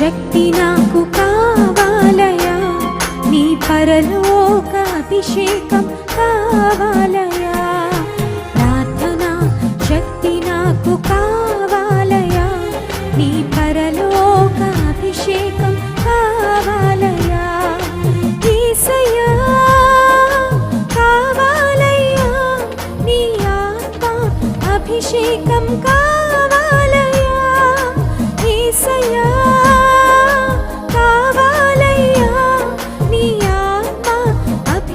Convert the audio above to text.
శక్తి నాకు కావాలయా నీ పరలోక అభిషేకం కావాలయా ప్రార్థన శక్తి నాకు కావాలయా నీ పరలోక అభిషేకం కావాలయా ఈసయా కావాలయ్యా. నీ ఆత్మ అభిషేకం కా